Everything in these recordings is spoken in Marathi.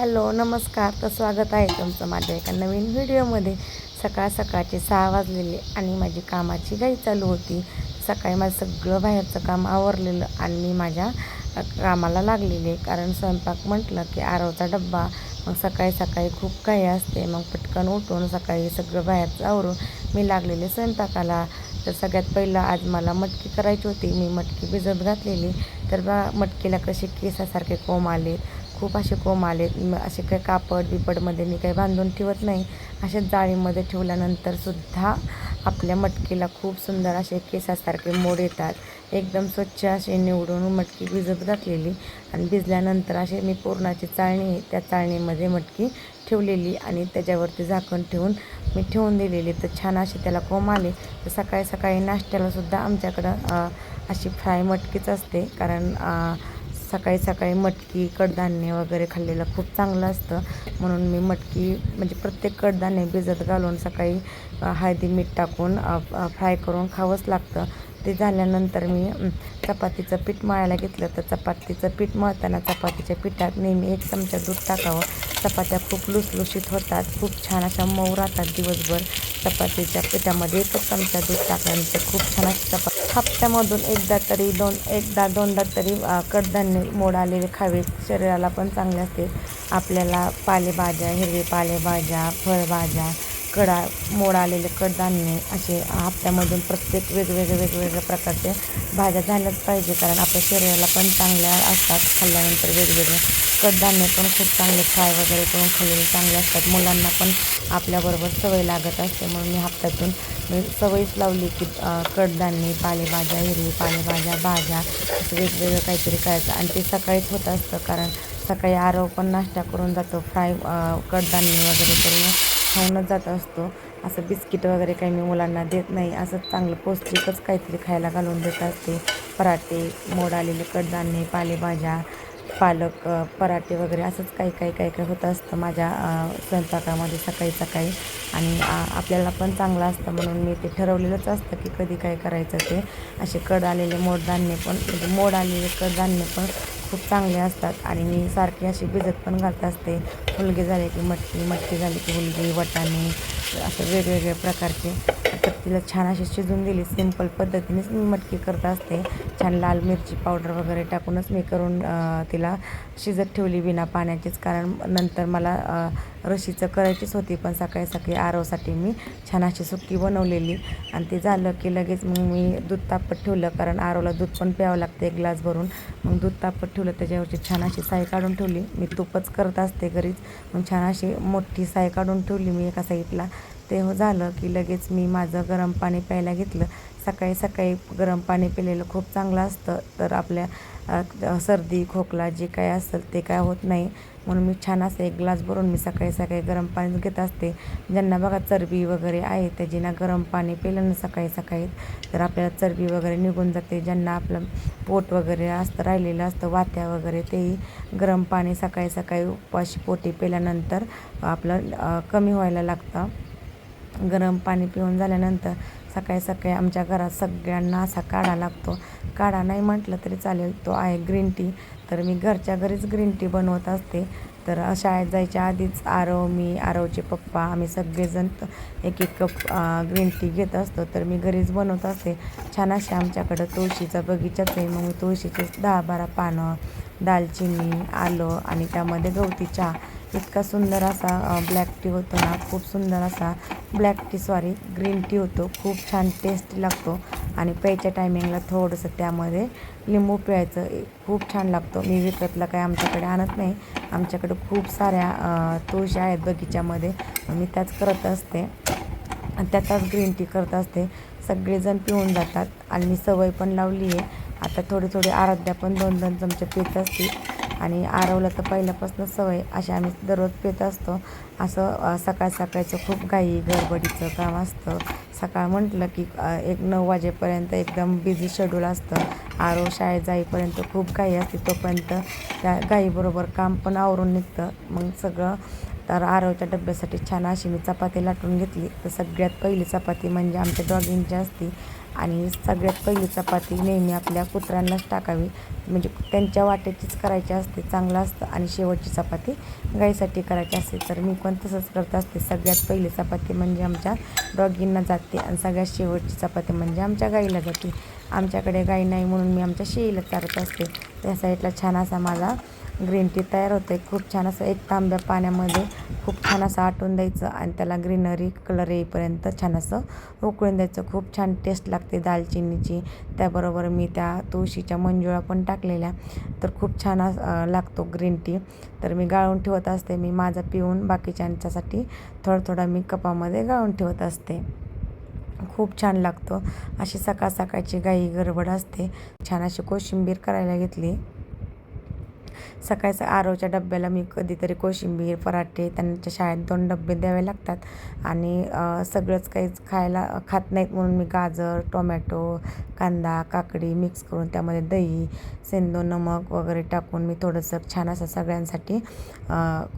हॅलो नमस्कार. तर स्वागत आहे तुमचं माझ्या एका नवीन व्हिडिओमध्ये. सकाळ सकाळचे सहा वाजलेले आणि माझी कामाची घाई चालू होती. सकाळी माझं सगळं बाहेरचं काम आवरलेलं आणि मी माझ्या कामाला लागलेले. कारण स्वयंपाक म्हटलं की आरवचा डब्बा. मग सकाळी सकाळी खूप काही असते. मग पटकन उठून सकाळी सगळं बाहेरचं आवरून मी लागलेले स्वयंपाकाला. तर सगळ्यात पहिलं आज मला मटकी करायची होती. मी मटकी भिजत घातलेली. तर बा मटकीला कसे केसासारखे कोंब आले. खूप असे कोंब आले असे काही कापड बिपडमध्ये मी काही बांधून ठेवत नाही. अशा जाळीमध्ये ठेवल्यानंतर सुद्धा आपल्या मटकीला खूप सुंदर असे केसासारखे मोड येतात. एकदम स्वच्छ असे निवडून मटकी भिजत घातलेली आणि भिजल्यानंतर असे मी पूर्णाची चाळणी आहे, त्या चाळणीमध्ये मटकी ठेवलेली आणि त्याच्यावरती झाकण ठेवून मी ठेवून दिलेली. तर छान असे त्याला कोंब आले. तर सकाळी सकाळी नाश्त्यालासुद्धा आमच्याकडं अशी फ्राय मटकीच असते. कारण सकाळी सकाळी मटकी कडधान्य वगैरे खाल्लेलं खूप चांगलं असतं. म्हणून मी मटकी म्हणजे प्रत्येक कडधान्य भिजत घालून सकाळी हळदी मीठ टाकून फ्राय करून खावंच लागतं. ते झाल्यानंतर मी चपातीचं पीठ मळायला घेतलं. तर चपातीचं पीठ मळताना चपातीच्या पिठात नेहमी एक चमचा दूध टाकावं. चपात्या खूप लुसलुशीत होतात. खूप छान अशा मऊ राहतात दिवसभर. चपातीच्या पिठामध्ये एकच चमचा दूध टाकल्यानंतर खूप छान अशी चपा हप्त्यामधून एकदा तरी दोन एकदा दोनदा तरी कडधान्य मोड आलेले खावे शरीराला पण चांगले असते. आपल्याला पालेभाज्या हिरवे पालेभाज्या फळभाज्या कडा मोड आलेले कडधान्य असे हप्त्यामधून प्रत्येक वेगवेगळे वेगवेगळ्या प्रकारचे भाज्या झाल्याच पाहिजे. कारण आपल्या शरीराला पण चांगल्या असतात. खाल्ल्यानंतर वेगवेगळ्या कडधान्य पण खूप चांगले फ्राय वगैरे करून खाल्लेले चांगले असतात. मुलांना पण आपल्याबरोबर सवय लागत असते म्हणून मी हप्त्यातून मी सवयच लावली की कडधान्ये कडधान्य पालेभाज्या हिरवी पालेभाज्या भाज्या असं वेगवेगळं काहीतरी करायचं. आणि ते सकाळीच होत असतं कारण सकाळी आरव पण नाश्ता करून जातो फ्राय कडधान्य वगैरे करून खाऊनच जात असतो. असं बिस्किट वगैरे काही मी मुलांना देत नाही. असं चांगलं पौष्टिकच काहीतरी खायला घालून देत असते. पराठे मोड आलेले कडधान्य पालेभाज्या पालक पराठे वगैरे असंच काही काही काही काही होत असतं माझ्या स्वयंपाकामध्ये सकाळी सकाळी. आणि आपल्याला पण चांगलं असतं म्हणून मी ते ठरवलेलंच असतं की कधी काय करायचं ते. असे कड आलेले मोडधान्य पण म्हणजे मोड आलेले कडधान्य पण खूप चांगले असतात. आणि मी सारखी अशी भिजत पण घालत असते. हुलगे झाले की मटकी मटकी झाली की हुलगी वटाणे असं वेगवेगळ्या प्रकारचे. तर तिला छान अशी शिजून दिली. सिंपल पद्धतीनेच मी मटकी करत असते. छान लाल मिरची पावडर वगैरे टाकूनच मी करून तिला शिजत ठेवली बिना पाण्याचीच. कारण नंतर मला रशीचं करायचीच होती. पण सकाळी सकाळी आरवसाठी मी छान अशी सुक्की बनवलेली. आणि ते झालं की लगेच मग मी दूध तापत ठेवलं. कारण आरवला दूध पण प्यावं लागतं एक ग्लास भरून. मग दूध तापत ठेवलं त्याच्यावरची छान अशी साई काढून ठेवली. मी तूपच करत असते घरीच. मग छान अशी मोठी साई काढून ठेवली मी एका साईडला. ते हो झालं की लगेच मी माझं गरम पाणी प्यायला घेतलं. सकाळी सकाळी गरम पाणी पिलेलं खूप चांगलं असतं. तर आपल्या सर्दी खोकला जे काय असेल ते काय होत नाही. म्हणून मी छान असं एक ग्लास भरून मी सकाळी सकाळी गरम पाणी घेत असते. ज्यांना बघा चरबी वगैरे आहे त्याच्यानं गरम पाणी पिलं ना सकाळी सकाळी तर आपल्याला चरबी वगैरे निघून जाते. ज्यांना आपलं पोट वगैरे असतं राहिलेलं असतं वात्या वगैरे तेही गरम पाणी सकाळी सकाळी उपाशी पोटी पिल्यानंतर आपलं कमी व्हायला लागतं. गरम पाणी पिऊन झाल्यानंतर सकाळी सकाळी आमच्या घरात सगळ्यांना असा काढा लागतो. काढा नाही म्हटलं तरी चालेल. तो आहे ग्रीन टी. तर मी घरच्या घरीच ग्रीन टी बनवत असते. तर शाळेत जायच्या आधीच आरव मी आरवचे पप्पा आम्ही सगळेजण एक एक कप ग्रीन टी घेत असतो. तर मी घरीच बनवत असते. छान असे आमच्याकडं तुळशीचा बगीचाच आहे. मग मी तुळशीचे दहा बारा पानं दालचिनी आलं आणि त्यामध्ये गवती चहा. इतका सुंदर असा ब्लॅक टी होतो ना खूप सुंदर असा black tea sorry green tea होतो. खूप छान टेस्टी लागतो. आणि प्यायच्या टायमिंगला थोडंसं त्यामध्ये लिंबू पिळायचं खूप छान लागतो. मी विकतला काय आमच्याकडे आणत नाही. आमच्याकडे खूप साऱ्या तुळशी आहेत बगीच्यामध्ये. मी त्याच करत असते. आणि त्याचाच ग्रीन टी करत असते. सगळेजण पिऊन जातात. आणि मी सवय पण लावली आहे आता थोडी थोडी आराध्या पण दोन दोन चमचे पित असते आणि आरवलं तर पहिल्यापासून सवय अशी आम्ही दररोज पित असतो. असं सकाळ सकाळचं खूप घाई गडबडीचं काम असतं. सकाळ म्हटलं की एक नऊ वाजेपर्यंत एकदम बिझी शेड्यूल असतं. आरव शाळेत जाईपर्यंत खूप घाई असते तोपर्यंत त्या घाईबरोबर काम पण आवरून निघतं. मग सगळं तर आरवच्या डब्यासाठी छान अशी मी चपाती लाटून घेतली. तर सगळ्यात पहिली चपाती म्हणजे आमच्या डॉगिंगची असती. आणि सगळ्यात पहिली चपाती नेहमी आपल्या कुत्र्यांनाच टाकावी. म्हणजे त्यांच्या वाटेचीच करायची असते चांगलं असतं. आणि शेवटची चपाती गाईसाठी करायची असते. तर मी पण तसंच करत असते. सगळ्यात पहिली चपाती म्हणजे आमच्या डॉगींना जाते. आणि सगळ्यात शेवटची चपाती म्हणजे आमच्या गाईला जाते. आमच्याकडे गाई नाही म्हणून मी आमच्या शेळीला चारत असते. त्या साईडला छान असा माझा ग्रीन टी तयार होते खूप छान असं एक तांब्या पाण्यामध्ये खूप छान असं आटून द्यायचं आणि त्याला ग्रीनरी कलर येईपर्यंत छान असं उकळून द्यायचं. खूप छान टेस्ट लागते दालचिनीची. त्याबरोबर मी त्या तुळशीच्या मंजुळा पण टाकलेल्या. तर खूप छान लागतो ग्रीन टी. तर मी गाळून ठेवत असते. मी माझा पिऊन बाकीच्यांच्यासाठी थोडं थोडा मी कपामध्ये गाळून ठेवत असते. खूप छान लागतो. अशी सकाळ सकाळची गाई गडबड असते. छान अशी कोशिंबीर करायला घेतली. सकाळचं आरोच्या डब्याला मी कधीतरी कोशिंबीर पराठे त्यांच्या शाळेत दोन डबे द्यावे लागतात. आणि सगळंच काहीच खायला खात नाहीत म्हणून मी गाजर टोमॅटो कांदा काकडी मिक्स करून त्यामध्ये दही सेंदो नमक वगैरे टाकून मी थोडंसं छान असं सगळ्यांसाठी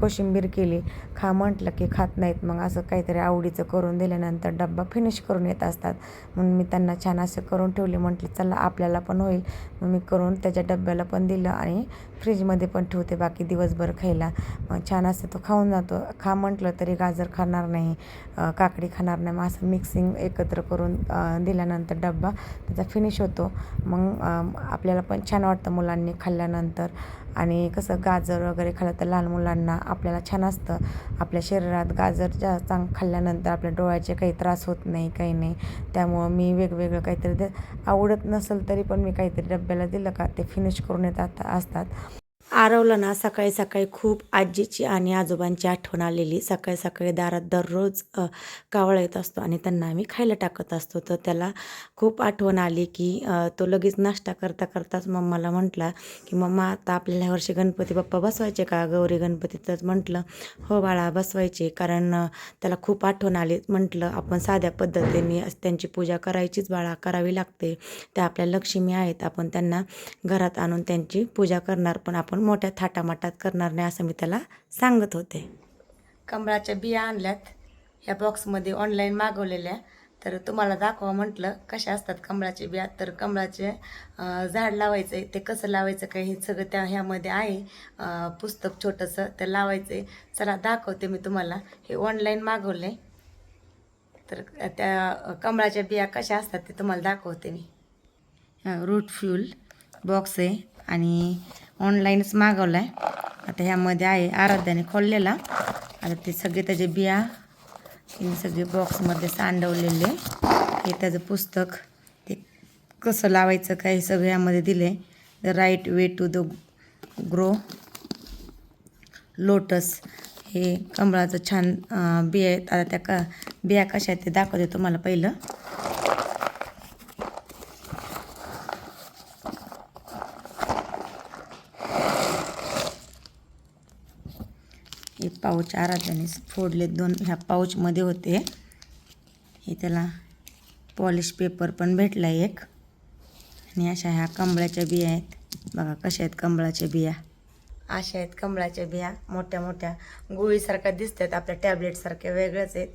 कोशिंबीर केली. खा म्हटलं की खात नाहीत मग असं काहीतरी आवडीचं करून दिल्यानंतर डब्बा फिनिश करून येत असतात. म्हणून मी त्यांना छान असं करून ठेवले म्हटले चला आपल्याला पण होईल. मग मी करून त्याच्या डब्याला पण दिलं आणि फ्रीजमध्ये पण ठेवते बाकी दिवसभर खायला. मग छान असते तो खाऊन जातो. खा म्हटलं तरी गाजर खाणार नाही काकडी खाणार नाही. मग असं मिक्सिंग एकत्र करून दिल्यानंतर डब्बा त्याचा फिनिश होतो. मग आपल्याला पण छान वाटतं मुलांनी खाल्ल्यानंतर. आणि कसं गाजर वगैरे खाल्लं तर लहान मुलांना आपल्याला छान असतं. आपल्या शरीरात गाजर जा चांग खाल्ल्यानंतर आपल्या डोळ्याचे काही त्रास होत नाही काही नाही. त्यामुळं मी वेगवेगळं काहीतरी दे आवडत नसेल तरी पण मी काहीतरी डब्याला दिलं का ते फिनिश करून येतात असतात. आरवलं ना सकाळी सकाळी खूप आजीची आणि आजोबांची आठवण आलेली. सकाळी सकाळी दारात दररोज कावळ कावळा येत असतो आणि त्यांना आम्ही खायला टाकत असतो. तर त्याला खूप आठवण आली की तो लगेच नाश्ता करता करताच मम्माला म्हटला की मम्मा आता आपल्याला ह्या वर्षी गणपती बाप्पा बसवायचे का? गौरी गणपती तर म्हटलं हो बाळा बसवायचे. कारण त्याला खूप आठवण आली. म्हटलं आपण साध्या पद्धतीने त्यांची पूजा करायचीच बाळा करावी लागते. त्या आपल्या लक्ष्मी आहेत. आपण त्यांना घरात आणून त्यांची पूजा करणार. पण आपण मोठ्या थाटामाटात करणार नाही असं मी त्याला सांगत होते. कमळाच्या बिया आणल्यात. ह्या बॉक्समध्ये ऑनलाईन मागवलेल्या. तर तुम्हाला दाखवा म्हटलं कशा असतात कमळाचे बिया? तर कमळाचे झाड लावायचं आहे ते कसं लावायचं काय? हे सगळं त्या ह्यामध्ये आहे. पुस्तक छोटंसं ते लावायचं आहे चला दाखवते मी तुम्हाला. हे ऑनलाईन मागवले. तर त्या कमळाच्या बिया कशा असतात ते तुम्हाला दाखवते मी. रूट फ्यूल बॉक्स आहे आणि ऑनलाईनच मागवला आहे आता ह्यामध्ये आहे आराध्याने खोललेला. आता ते सगळे त्याचे बिया तिने सगळे बॉक्समध्ये सांडवलेले. हे त्याचं पुस्तक ते कसं लावायचं काय हे सगळं यामध्ये दिले the right way to the grow lotus हे कमळाचं छान बिया आहेत. आता त्या का बिया कशा आहेत ते दाखवते तुम्हाला पहिलं. पाऊच आराध्याने फोडले दोन ह्या पाऊचमध्ये होते. हे त्याला पॉलिश पेपर पण भेटला एक. आणि अशा ह्या कमळाच्या बिया आहेत. बघा कशा आहेत कमळाच्या बिया. अशा आहेत कमळाच्या बिया. मोठ्या मोठ्या गोळीसारख्या दिसतात. आपल्या टॅबलेटसारख्या वेगळ्याच आहेत.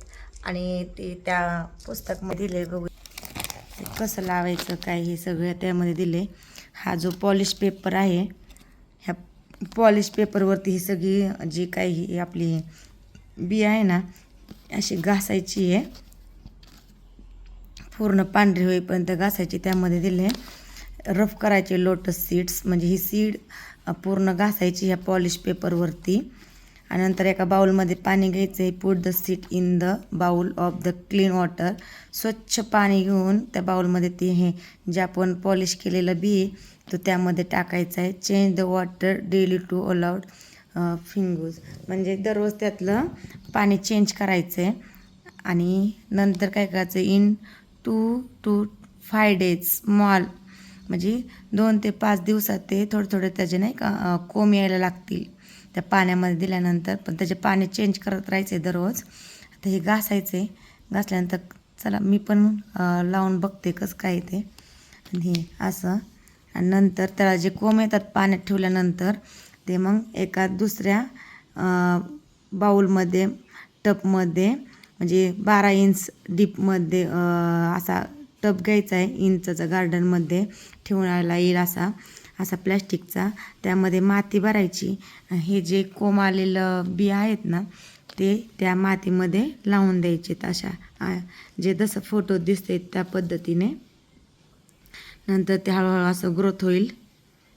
आणि ती त्या पुस्तकमध्ये दिले गोळी ते कसं लावायचं काय हे सगळं त्यामध्ये दिले हा जो पॉलिश पेपर आहे पॉलिश पेपरवरती ही सगळी जी काही ही आपली बी आहे ना अशी घासायची आहे. पूर्ण पांढरी होईपर्यंत घासायची त्यामध्ये दिले रफ करायचे लोटस सीड्स म्हणजे ही सीड पूर्ण घासायची ह्या पॉलिश पेपरवरती आणि नंतर एका बाउलमध्ये पाणी घ्यायचं आहे. Put the seat in the bowl of the clean water स्वच्छ पाणी घेऊन त्या बाउलमध्ये ते हे जे आपण पॉलिश केलेलं बी आहे, तो त्यामध्ये टाकायचा आहे. Change the water daily to allowed फिंगूज म्हणजे दररोज त्यातलं पाणी चेंज करायचं आहे आणि नंतर काय करायचं? In two to five days small म्हणजे दोन ते पाच दिवसात ते थोडं थोडं त्याचे नाही का कोंब यायला लागतील. त्या पाण्यामध्ये दिल्यानंतर पण त्याचे पाणी चेंज करत राहायचे दररोज. आता हे घासायचे घासल्यानंतर चला मी पण लावून बघते कसं काय ते. आणि हे असं आणि नंतर त्याला जे कोंब येतात पाण्यात ठेवल्यानंतर ते मग एका दुसऱ्या बाऊलमध्ये टपमध्ये म्हणजे बारा इंच डीपमध्ये असा टप घ्यायचा आहे इंचाचा गार्डनमध्ये ठेवण्याला येईल असा असा प्लॅस्टिकचा. त्यामध्ये माती भरायची. हे जे कोंब आलेलं बी आहेत ना ते त्या मातीमध्ये लावून द्यायचे अशा. जे जसं फोटो दिसते त्या पद्धतीने. नंतर ते हळूहळू असं ग्रोथ होईल.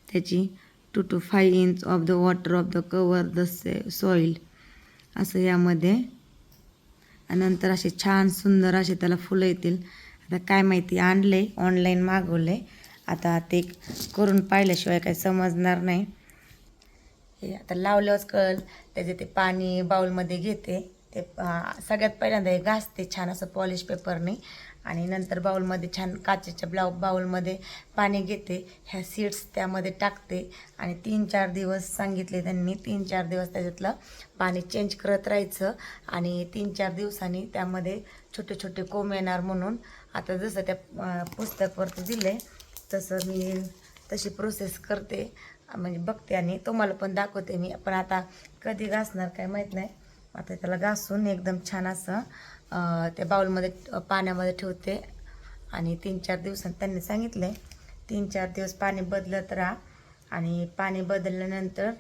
त्याची two to five inch of the water of the cover the say soil असं यामध्ये. नंतर असे छान सुंदर असे त्याला फुलं येतील. आता काय माहिती आणले ऑनलाईन मागवले. आता ते करून पाहिल्याशिवाय काही समजणार नाही. हे आता लावल्यावरच कळल. त्याचे ते पाणी बाऊलमध्ये घेते. ते सगळ्यात पहिल्यांदा हे घासते छान असं पॉलिश पेपरने आणि नंतर बाउलमध्ये छान काचेच्या ब्लाउ बाउलमध्ये पाणी घेते. ह्या सीड्स त्यामध्ये टाकते. आणि तीन चार दिवस सांगितले त्यांनी तीन चार दिवस त्याच्यातलं पाणी चेंज करत राहायचं. आणि तीन चार दिवसांनी त्यामध्ये छोटे छोटे कोंब येणार म्हणून. आता जसं त्या पुस्तकवरती दिले तसं मी तशी प्रोसेस करते. म्हणजे बघते आणि तुम्हाला पण दाखवते मी. पण आता कधी घासणार काय माहीत नाही. आता त्याला घासून एकदम छान असं त्या बाउलमध्ये पाण्यामध्ये ठेवते. आणि तीन चार दिवसांत त्यांनी सांगितलं आहे तीन चार दिवस पाणी बदलत राहा. आणि पाणी बदलल्यानंतर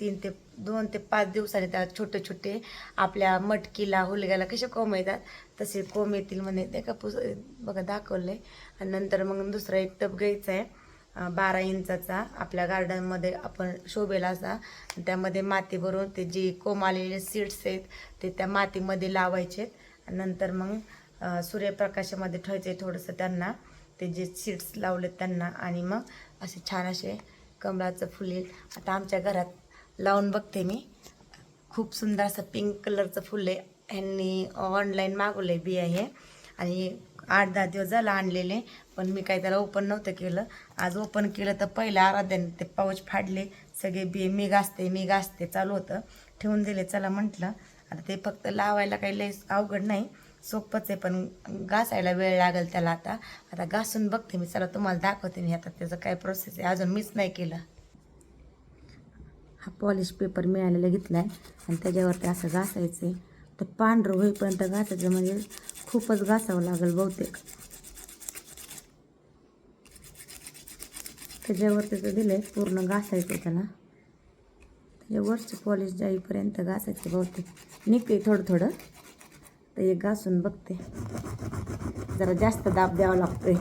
तीन ते दोन ते पाच दिवसांनी त्या छोटे छोटे आपल्या मटकीला हुलग्याला कसे कोंब येतात तसे कोंब येतील म्हणे. ते का पुस बघा दाखवलं आहे आणि नंतर मग दुसरा एक टप घ्यायचा आहे बारा इंचाचा आपल्या गार्डनमध्ये आपण शोभेला असा. त्यामध्ये माती भरून ते जी कोमालेले सीड्स आहेत ते त्या मातीमध्ये लावायचे. नंतर मग सूर्यप्रकाशामध्ये ठेवायचे थोडंसं त्यांना. ते जे सीड्स लावलेत त्यांना. आणि मग असे छान असे कमळाचं फुल येईल. आता आमच्या घरात लावून बघते मी. खूप सुंदर असं पिंक कलरचं फुल आहे. ह्यांनी ऑनलाईन मागवलं आहे बिया हे. आणि आठ दहा दिवस झाला आणलेले. पण मी काय त्याला ओपन नव्हतं केलं. आज ओपन केलं तर पहिलं आराध्याने ते पाऊच फाडले. सगळे बी मी घासते मी घासते चालू होतं. ठेवून दिले चला म्हटलं. आता ते फक्त लावायला काही लय अवघड नाही. सोपंच आहे पण घासायला वेळ लागेल त्याला आता. आता घासून बघते मी. चला तुम्हाला दाखवते मी. आता त्याचं काय प्रोसेस आहे. अजून मीच नाही केलं. हा पॉलिश पेपर मिळालेला घेतला आहे आणि त्याच्यावरती असं घासायचं आहे तर पांढरं होईपर्यंत घासायचं म्हणजे खूपच घासावं लागेल बहुतेक. त्याच्यावर त्याचं दिलं आहे पूर्ण घासायचं त्याला. त्याच्यावरचं पॉलिश जाईपर्यंत घासायचं बहुतेक. निघते थोडं थोडं. तर एक घासून बघते. जरा जास्त दाब द्यावा लागतोय.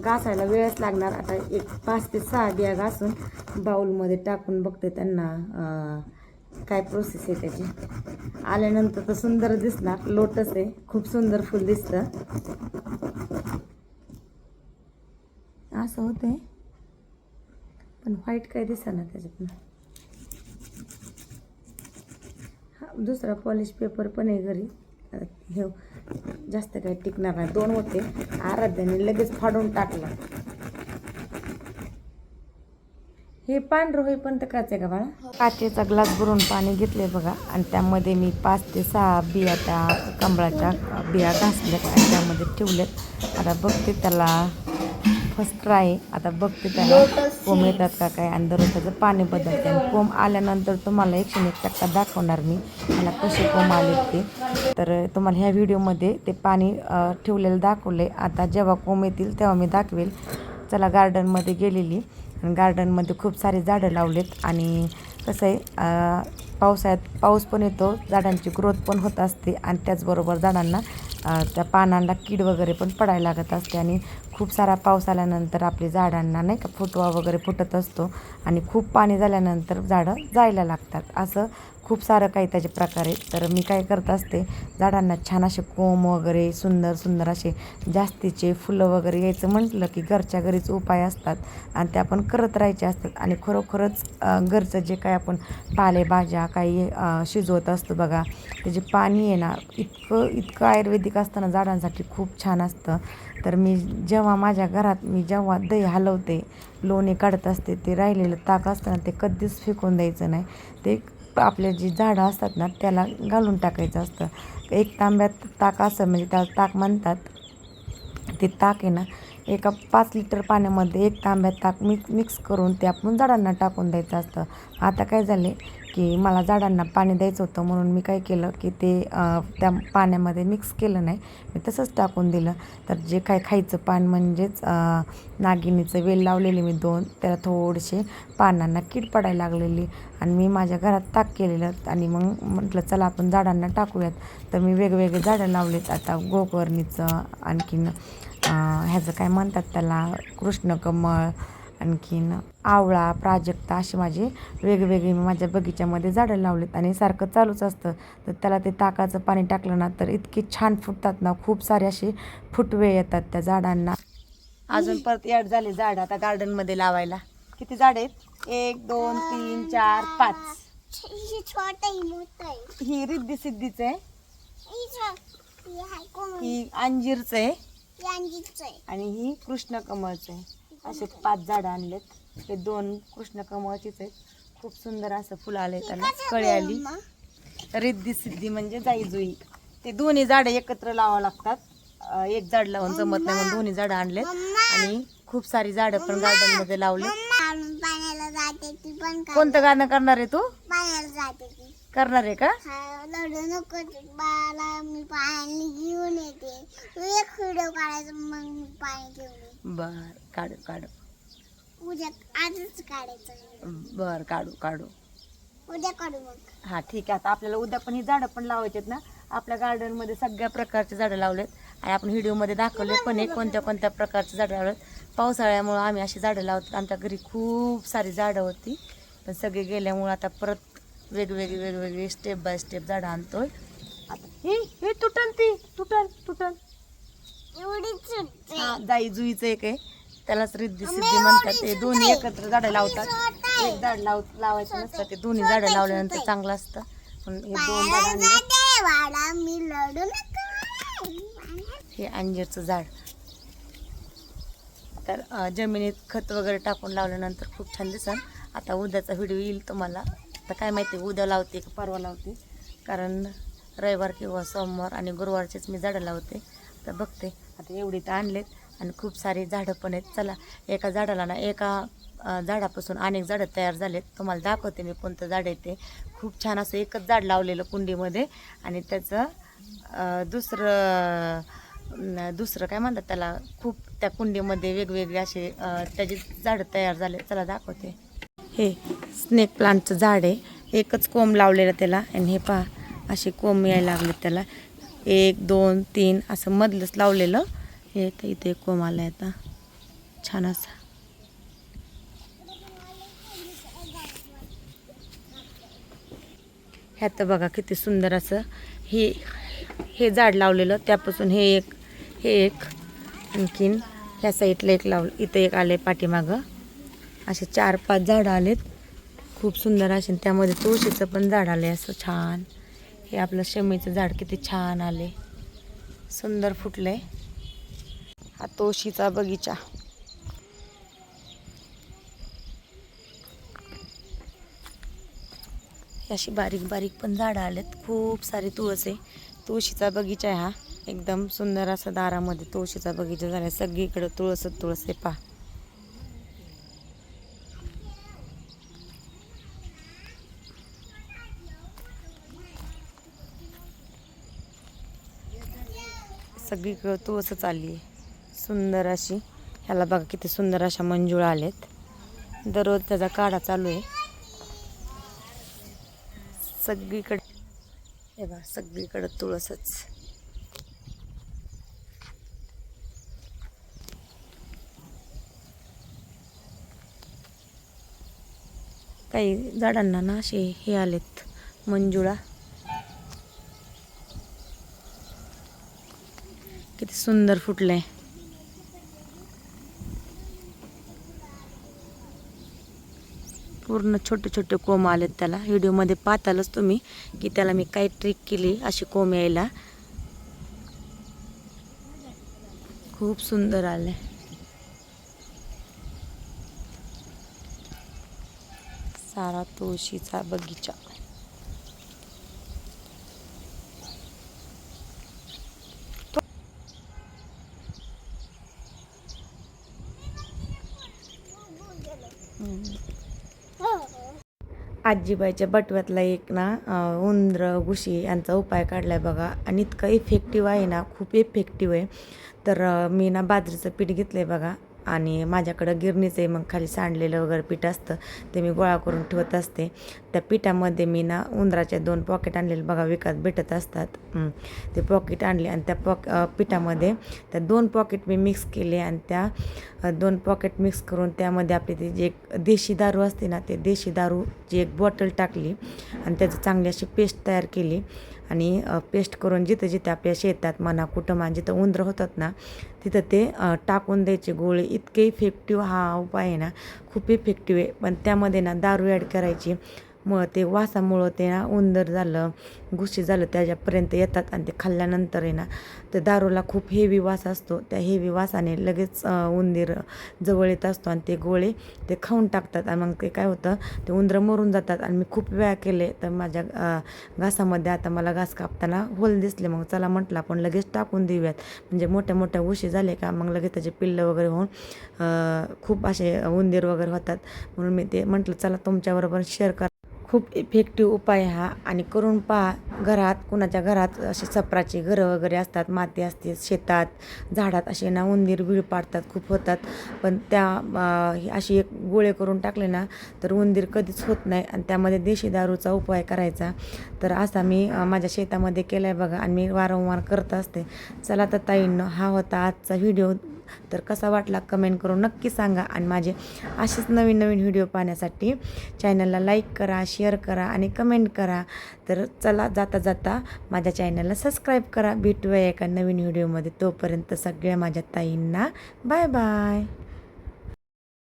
घासायला वेळच लागणार. आता एक पाच ते सहा बिया घासून बाऊलमध्ये टाकून बघते त्यांना काय प्रोसेस आहे त्याची? आल्यानंतर तर सुंदर दिसणार. लोटस आहे. खूप सुंदर फुल दिसतं. असं होतंय. पण व्हाईट काय दिसणार त्याच्यातनं? हा दुसरा पॉलिश पेपर पण आहे घरी. हे जास्त काही टिकणार नाही. दोन होते. आराध्याने लगेच फाडून टाकला. हे पांढरं होईपर्यंत काच आहे का बाळा? काचेचा ग्लास भरून पाणी घेतले बघा. आणि त्यामध्ये मी पाच ते सहा बिया त्या कमळाच्या बिया घासल्यात आणि त्यामध्ये ठेवल्यात. आता बघते त्याला फर्स्ट ट्राय आता बघते त्याला कोंब येतात का काय आणि दररोज त्याचं पाणी बदलते. आणि कोंब आल्यानंतर तुम्हाला एकशे एक टक्का दाखवणार मी. मला कसे कोंब आले ते. तर तुम्हाला ह्या व्हिडिओमध्ये ते पाणी ठेवलेलं दाखवले आता जेव्हा कोंब येतील तेव्हा मी दाखवेल. चला गार्डनमध्ये गेलेली. आणि गार्डनमध्ये खूप सारे झाडं लावलेत. आणि कसं आहे पावसाळ्यात पाऊस पण येतो झाडांची ग्रोथ पण होत असते आणि त्याचबरोबर झाडांना त्या पानांना कीड वगैरे पण पडायला लागत असते. आणि खूप सारा पाऊस आल्यानंतर आपली झाडांना नाही का फुटवा वगैरे फुटत असतो आणि खूप पाणी झाल्यानंतर झाडं जायला लागतात. असं खूप सारं काही त्याचे प्रकार आहेत. तर मी काय करत असते झाडांना छान असे कोंब वगैरे सुंदर सुंदर असे जास्तीचे फुलं वगैरे यायचं म्हटलं की घरच्या घरीच उपाय असतात आणि ते आपण करत राहायचे असतात. आणि खरोखरच घरचं जे काय आपण पालेभाज्या काही शिजवत असतो बघा त्याचे पाणी आहे ना इतकं इतकं आयुर्वेदिक असताना झाडांसाठी खूप छान असतं. तर मी जेव्हा माझ्या घरात मी जेव्हा दही हलवते लोणी काढत असते ते राहिलेलं ताक असतं ना ते कधीच फेकून द्यायचं नाही. ते आपले जी झाडं असतात ना त्याला घालून टाकायचं असतं. एक तांब्यात ताक असं म्हणजे त्याला ताक म्हणतात. ते ताक आहे ना एका पाच लिटर पाण्यामध्ये एक तांब्यात ताक मिक्स मिक्स करून ते आपण झाडांना टाकून द्यायचं असतं. आता काय झाले की मला झाडांना पाणी द्यायचं होतं म्हणून मी काय केलं की ते त्या पाण्यामध्ये मिक्स केलं नाही. मी तसंच टाकून दिलं. तर जे काय खायचं पान म्हणजेच नागिनीचं वेल लावलेले मी दोन. त्याला थोडेसे पानांना कीड पडायला लागलेली. आणि मी माझ्या घरात ताक केलेलं. आणि मग म्हटलं चला आपण झाडांना टाकूयात. तर मी वेगवेगळे झाडं लावलेत. आता गोकर्णीचं आणखीन ह्याचं काय म्हणतात त्याला कृष्णकमळ आणखीन आवळा प्राजक्ता अशी माझी वेगवेगळी मी माझ्या बगीच्यामध्ये झाडं लावलेत आणि सारखं चालूच असतं. तर त्याला ते ताकाचं पाणी टाकलं ना तर इतके छान फुटतात ना खूप सारे असे फुटवे येतात त्या झाडांना. अजून परत ॲड झाले झाड आता गार्डनमध्ये लावायला. किती झाड आहेत? एक दोन तीन चार पाच. ही रिद्धी सिद्धीचं ही ही ही आहे. ही अंजीरचं आहे. आणि ही कृष्ण कमळचं आहे. असे पाच झाडं आणलेत. हे दोन कृष्ण कमळचीच आहेत. खूप सुंदर असं फुलं आले त्याला. कळी आली? रिद्धी सिद्धी म्हणजे जाईजुई. ते दोन्ही झाडं एकत्र लावावं लागतात. एक झाड लावून जमत नाही म्हणून दोन्ही झाडं आणलेत. आणि खूप सारी झाडं पण गार्डनमध्ये लावले कोणतं गाणं करणार आहे तू? करणार आहे का? लढू नको ते. बाळाला मी पाणी घेऊन येते. तू एक व्हिडिओ काढायचा मग मी पाणी घेऊन येते बर. काढू काढू. उद्या आजच काढायचं बर काढू काढू. उद्या काढू मग. हा ठीक आहे. आता आपल्याला उद्या पण ही झाडं पण लावायची आहेत ना. आपल्या गार्डनमध्ये सगळ्या प्रकारचे झाडं लावलेत. आणि आपण व्हिडिओमध्ये दाखवले पण आहे कोणत्या कोणत्या प्रकारचे झाडं लावलेत. पावसाळ्यामुळं आम्ही अशी झाडं लावतो आमच्या घरी खूप सारी झाडं होती. पण सगळे गेल्यामुळं आता परत वेगवेगळी वेगवेगळी स्टेप बाय स्टेप झाडं आणतोय. आता हे हे तुटल ती. तुटल तुटल हा जाई जुईचं एक आहे. त्यालाच रिद्धी सिद्धी म्हणतात ते दोन्ही एकत्र झाडं लावतात. एक झाड लाव लावायचं नसतं ते दोन्ही झाडं लावल्यानंतर चांगलं असतं. पण हे दोन झाडं हे अंजीरचं झाड. तर जमिनीत खत वगैरे टाकून लावल्यानंतर खूप छान दिसन. आता उद्याचा व्हिडिओ येईल तुम्हाला. आता काय माहिती उद्या लावते का परवा लावते. कारण रविवार किंवा सोमवार आणि गुरुवारचेच मी झाडं लावते. तर बघते. आता एवढी तर आणलेत. आणि खूप सारी झाडं पण आहेत. चला एका झाडाला ना एका झाडापासून अनेक झाडं तयार झालेत. तुम्हाला दाखवते मी कोणतं झाड आहे ते. खूप छान असं एकच झाड लावलेलं कुंडीमध्ये. आणि त्याचं दुसरं दुसरं काय म्हणतात त्याला खूप त्या कुंडीमध्ये वेगवेगळे असे त्याचे त्याची झाडं तयार झाले. चला दाखवते. हे स्नेक प्लांटचं झाड आहे. एकच कोंब लावलेलं त्याला. आणि हे पहा असे कोंब यायला लागले त्याला. एक दोन तीन असं मधलंच लावलेलं. हे तर इथे एक कोंब आता छान असा. ह्यात बघा किती सुंदर असं. हे हे झाड लावलेलं त्यापासून हे एक हे एक आणखीन ह्या साईडला एक लावलं इथं एक आले पाठीमागं. असे चार पाच झाडं आलेत. खूप सुंदर असे. त्यामध्ये तुळशीचं पण झाड आले असं छान. हे आपलं शमीचं झाड किती छान आले सुंदर फुटलं आहे हा तुळशीचा बगीचा. अशी बारीक बारीक पण झाडं आलेत. खूप सारे तुळस आहे. तुळशीचा बगीचा आहे हा. एकदम सुंदर असा दारामध्ये तुळशीचा बगीचा झाला. सगळीकडे तुळसच तुळस आहे पा. सगळीकडे तुळसच आली आहे. सुंदर अशी. ह्याला बघा किती सुंदर अशा मंजुळा आलेत. दररोज त्याचा काढा चालू आहे. सगळीकडे हे बघा सगळीकडे तुळसच. काही झाडांना ना असे हे आलेत मंजुळा. किती सुंदर फुटलंय. पूर्ण छोटे छोटे कोंब आलेत त्याला. व्हिडिओमध्ये पाहतालच तुम्ही की त्याला मी काय ट्रिक केली अशी कोंब यायला. खूप सुंदर आले सारा तुळशीचा बगीचा. Mm-hmm. आजीबाईच्या बटव्यातला एक ना उंदर घुशी यांचा उपाय काढला आहे बघा. आणि इतका इफेक्टिव्ह आहे ना खूप इफेक्टिव्ह आहे. तर मी ना बाजरीचं पीठ घेतलं आहे बघा. आणि माझ्याकडं गिरणीचं आहे मग खाली सांडलेलं वगैरे पीठ असतं ते मी गोळा करून ठेवत असते. त्या पिठामध्ये मी ना उंदराचे दोन पॉकेट आणलेले बघा विकत भेटत असतात. ते पॉकेट आणले आणि त्या पॉक पिठामध्ये त्या दोन पॉकेट मी मिक्स केले आणि त्या दोन पॉकेट मिक्स करून त्यामध्ये आपली ती जे एक देशी दारू असते ना ते देशी दारूची एक बॉटल टाकली आणि त्याची चांगली अशी पेस्ट तयार केली. आणि पेस्ट करून जिथं जिथं आपल्या शेतात म्हणा कुठं जिथं उंदर होतात ना तिथं ते टाकून द्यायचे गोळे. इतके इफेक्टिव्ह हा उपाय आहे ना खूप इफेक्टिव्ह आहे. पण त्यामध्ये ना दारू ॲड करायची मग ते वासामुळं ते ना उंदर झालं घुशी झालं त्याच्यापर्यंत येतात आणि ते खाल्ल्यानंतर आहे ना ते दारूला खूप हेवी वास असतो. त्या हेवी वासाने लगेच उंदीर जवळ येत असतो आणि ते गोळे ते खाऊन टाकतात. आणि मग ते काय होतं ते उंदरं मरून जातात. आणि मी खूप वेळा केले तर माझ्या घासामध्ये आता मला घास कापताना होल दिसले. मग चला म्हटलं आपण लगेच टाकून देऊयात. म्हणजे मोठ्या मोठ्या उशी झाले का मग लगेच त्याचे पिल्लं वगैरे होऊन खूप असे उंदीर वगैरे होतात. म्हणून मी ते म्हटलं चला तुमच्याबरोबर शेअर कर. खूप इफेक्टिव्ह उपाय हा आणि करून पहा. घरात कुणाच्या घरात असे सपराची घरं वगैरे असतात माती असते शेतात झाडात असे ना उंदीर बीळ पाडतात खूप होतात. पण त्या अशी एक गोळे करून टाकले ना तर उंदीर कधीच होत नाही आणि त्यामध्ये देशी दारूचा उपाय करायचा. तर असा मी माझ्या शेतामध्ये केला आहे बघा आणि मी वारंवार करत असते. चला तर ताईंनं हा होता आजचा व्हिडिओ. तर कसा वाटला कमेंट करून नक्की सांगा. आणि माझे असेच नवीन नवीन व्हिडिओ पाहण्यासाठी चॅनलला लाईक करा शेअर करा आणि कमेंट करा. तर चला जाता जाता माझ्या चॅनलला सबस्क्राईब करा. भेटूया एका नवीन व्हिडिओमध्ये. तोपर्यंत सगळ्या माझ्या ताईंना बाय बाय.